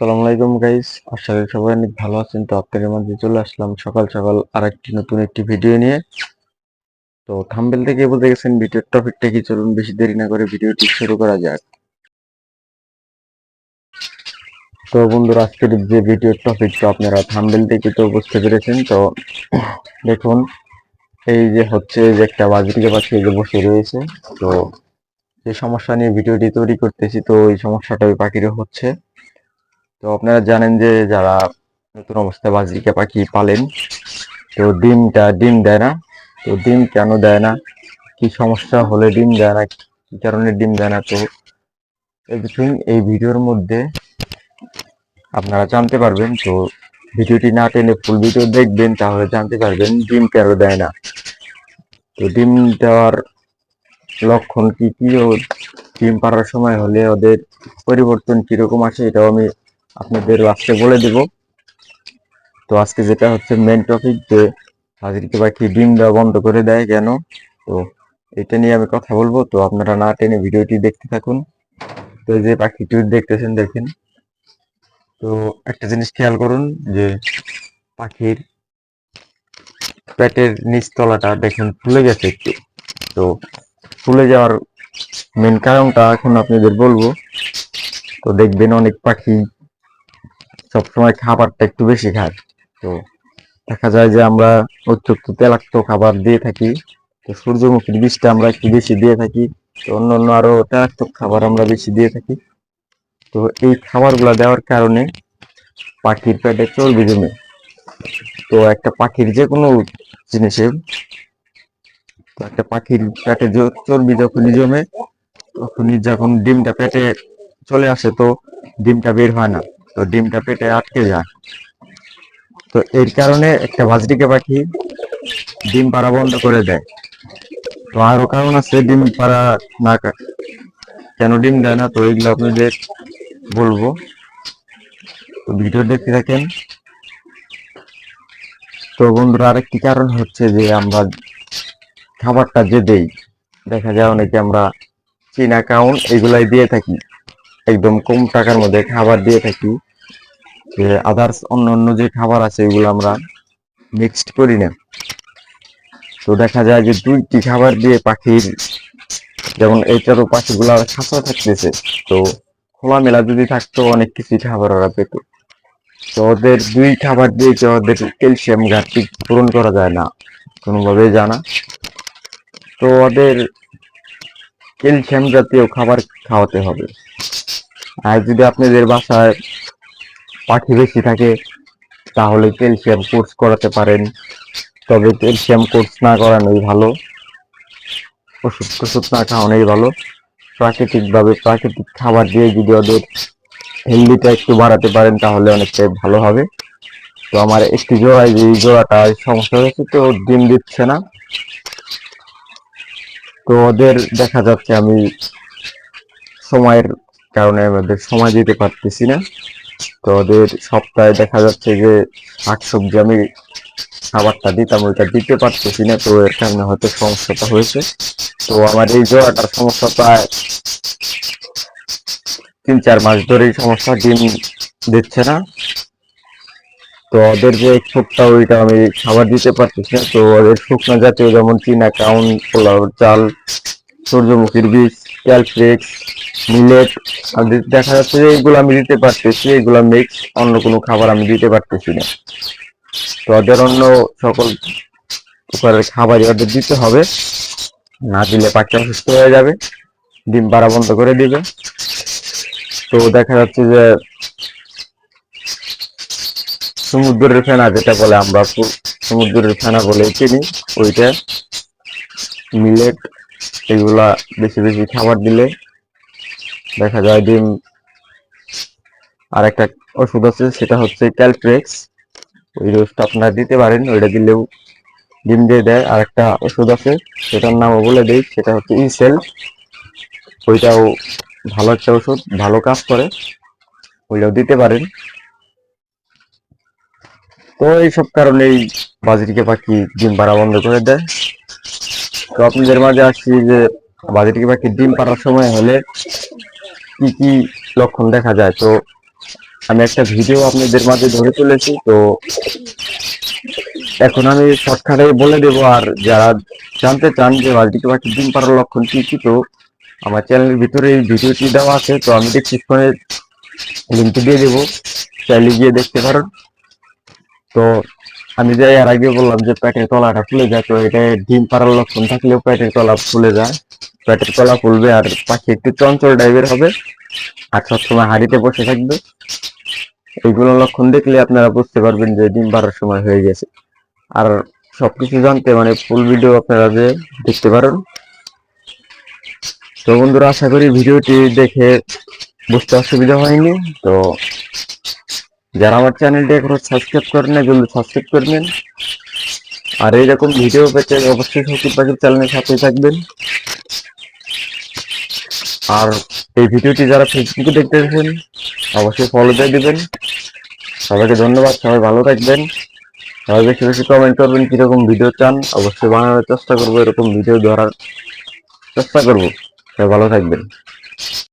আসসালামু আলাইকুম গাইস আশা করি সবাই অনেক ভালো আছেন। তো আপনাদের মাঝে চলে আসলাম সকাল সকাল আরেকটি নতুন একটি ভিডিও নিয়ে। তো থাম্বেল থেকে বলতে গেছেন ভিডিওর টপিকটা কি চলুন, বেশি দেরি না করে ভিডিওটি শুরু করা যাক। তো বন্ধুরা, আজকের যে ভিডিওর টপিক আপনারা থাম্বেল থেকে তো বুঝতে পেরেছেন, তো দেখুন, এই যে হচ্ছে যে একটা বাজরিকা পাখি এই যে বসে রয়েছে, তো যে সমস্যা নিয়ে ভিডিওটি তৈরি করতেছি, তো এই সমস্যাটা ওই পাখিরও হচ্ছে। তো আপনারা জানেন যে যারা নতুন অবস্থায় বাজরিকা পাখি পালেন, তো ডিমটা ডিম দেয় না। তো ডিম কেন দেয় না? কি সমস্যা হলে ডিম দেয় না? কি কারণে ডিম দেয় না? তো এভরিথিং এই ভিডিওর মধ্যে আপনারা জানতে পারবেন। তো ভিডিওটি না টেনে ফুল ভিডিও দেখবেন, তাহলে জানতে পারবেন ডিম কেন দেয় না। তো ডিম দেওয়ার লক্ষণ কি কি ও ডিম পাড়ার সময় হলে ওদের পরিবর্তন কীরকম আসে, এটাও আমি আপনাদের আজকে বলে দেব। তো আজকে যেটা হচ্ছে মেন টপিক যে হাজিরকে পাখি ডিম দেওয়া বন্ধ করে দেয় কেন? তো এটা নিয়ে আমি কথা বলব। তো আপনারা না টেনে ভিডিওটি দেখতে থাকুন। তো যে পাখিটি দেখতেছেন, দেখেন। তো একটা জিনিস খেয়াল করুন যে পাখির পেটের নিচ তলাটা দেখেন ফুলে গেছে একটু। তো ফুলে যাওয়ার মেন কারণটা এখন আপনাদের বলব। তো দেখবেন অনেক পাখি সবসময় খাবারটা একটু বেশি খায়। তো দেখা যায় যে আমরা অতিরিক্ত তেলাক্ত খাবার দিয়ে থাকি। তো সূর্যমুখীর বীজটা আমরা একটু বেশি দিয়ে থাকি। তো অন্য অন্য আরও তেলাক্ত খাবার আমরা বেশি দিয়ে থাকি। তো এই খাবারগুলো দেওয়ার কারণে পাখির পেটে চর্বি জমে। তো একটা পাখির যে কোনো জিনিসে তো একটা পাখির পেটে চর্বি যখনই জমে, তখনই যখন ডিমটা পেটে চলে আসে তো ডিমটা বের হয় না। তো ডিমটা পেটে আটকে যায়। তো এর কারণে একটা ভাজরিকা পাখি ডিম পাড়া বন্ধ করে দেয়। তো আরও কারণ আছে ডিম পাড়া না কেন ডিম দেয় না? তো এগুলো আপনাদের বলব। তো ভিডিও দেখতে থাকেন। তো বন্ধুরা, আরেকটি কারণ হচ্ছে যে আমরা খাবারটা যে দেই, দেখা যায় অনেকে আমরা চীনা কাউন এগুলাই দিয়ে থাকি। একদম কম টাকার মধ্যে খাবার দিয়ে থাকি। আদার্স অন্য অন্য যে খাবার আছে, এগুলো আমরা মিক্সড করি না। তো দেখা যায় যে দুইটি খাবার দিয়ে পাখির, যেমন এইটারও পাখিগুলো খাঁচা থাকতেছে। তো খোলামেলা যদি থাকতো, অনেক কিছু খাবার ওরা পেত। তো ওদের দুই খাবার দিয়ে কি ওদের ক্যালসিয়াম ঘাটতি পূরণ করা যায় না, কোনোভাবেই জানা তো ওদের ক্যালসিয়াম জাতীয় খাবার খাওয়াতে হবে। আর যদি আপনাদের বাসায় পাখি বেশি থাকে, তাহলে ক্যালসিয়াম কোর্স করাতে পারেন। তবে ক্যালসিয়াম কোর্স না করানোই ভালো। ওষুধ টষুধ না খাওয়ানোই ভালো। প্রাকৃতিকভাবে প্রাকৃতিক খাবার দিয়ে যদি ওদের হেলদিটা একটু বাড়াতে পারেন, তাহলে অনেকটাই ভালো হবে। তো আমার একটি জোড়ায় যে জোড়াটা সমস্যা হয়েছে তো ডিম দিচ্ছে না। তো ওদের দেখা যাচ্ছে আমি সময়ের কারণে আমাদের সময় দিতে পারতেছি না। তো ওদের সপ্তাহে দেখা যাচ্ছে যে শাকসবজি আমি খাবারটা দিতাম, ওইটা দিতে পারতেছি না, তো এর কারণে হয়তো সমস্যাটা হয়েছে। তো আমার এই জোড়াটার সমস্যা প্রায় তিন চার মাস ধরেই সমস্যা, ডিম দিচ্ছে না। তো ওদের যে ছোটটা ওইটা আমি খাবার দিতে পারতেছি না, তো ওদের শুকনো জাতীয় যেমন চীনা কাউন, পোলাও, চাল, সূর্যমুখীর বীজ ক্যালফ্লেক্স মিলেট দেখা যাচ্ছে যে এগুলো আমি দিতে পারতেছি, এগুলো মিক্স অন্য কোনো খাবার আমি দিতে পারতেছি না। তো ওদের অন্য সকল প্রকারের খাবারই ওদের দিতে হবে। না দিলে পাখি অসুস্থ হয়ে যাবে, ডিম পাড়া বন্ধ করে দিবে। তো দেখা যাচ্ছে যে সমুদ্রের ফেনা যেটা বলে আমরা সমুদ্রের ফেনা বলে চিনি, ওইটা মিলেট এগুলা বেশি বেশি খাবার দিলে দেখা যায় ডিম আর একটা ওষুধ আছে, সেটা হচ্ছে ক্যালট্রেক্স ওই ডোজটা আপনারা দিতে পারেন, ওইটা দিলেও ডিম দিয়ে দেয়। আর একটা ওষুধ আছে, সেটার নামও বলে দিই, সেটা হচ্ছে ইসেল ওইটাও ভালো একটা ওষুধ, ভালো কাজ করে, ওইটাও দিতে পারেন। তো এইসব কারণেই বাজিরিকে পাখি ডিম পাড়া বন্ধ করে দেয়। তো আপনাদের মাঝে আসছি যে বাজিরিকে পাখি ডিম পাড়ার সময় হলে কি কি লক্ষণ দেখা যায়? তো আমি একটা ভিডিও আপনাদের মাঝে ধরে তুলেছি, তো এখন আমি শর্টকাটে বলে দেবো। আর যারা জানতে চান যে বালতিকে পাখি ডিম পাড়ার লক্ষণ কি কি, তো আমার চ্যানেলের ভিতরে এই ভিডিওটি দেওয়া আছে। তো আমি ডিসক্রিপশনে লিঙ্কটি দিয়ে দেবো। চাইলে গিয়ে দেখতে পারেন। তো আমি যে এর আগে বললাম যে পেটের তলাটা ফুলে যায়, তো এটা ডিম পাড়ার লক্ষণ থাকলেও পেটের তলা ফুলে যায়। পেটের তলা ফুলবে আর পাখি একটু চঞ্চল টাইপের হবে। আর সবসময় হাড়িতে বসে থাকবে। এইগুলো লক্ষণ দেখলে আপনারা বুঝতে পারবেন যে ডিম পাড়ার সময় হয়ে গেছে। আর সবকিছু জানতে মানে ফুল ভিডিও আপনারা যে দেখতে পারেন। তো বন্ধুরা, আশা করি ভিডিওটি দেখে বুঝতে অসুবিধা হয়নি। তো যারা আমার চ্যানেলটি এখনও সাবস্ক্রাইব করেন না জলদি সাবস্ক্রাইব করবেন আর এইরকম ভিডিও পেতে অবশ্যই সকিব পাখির চ্যানেলের সাথে থাকবেন। আর এই ভিডিওটি যারা ফেসবুকে দেখতেছেন অবশ্যই ফলো দিয়ে দিবেন। সবাইকে ধন্যবাদ, সবাই ভালো থাকবেন। সবাই বেশি বেশি কমেন্ট করবেন, কীরকম ভিডিও চান। অবশ্যই বানানোর চেষ্টা করব, এরকম ভিডিও ধরার চেষ্টা করব। সবাই ভালো থাকবেন।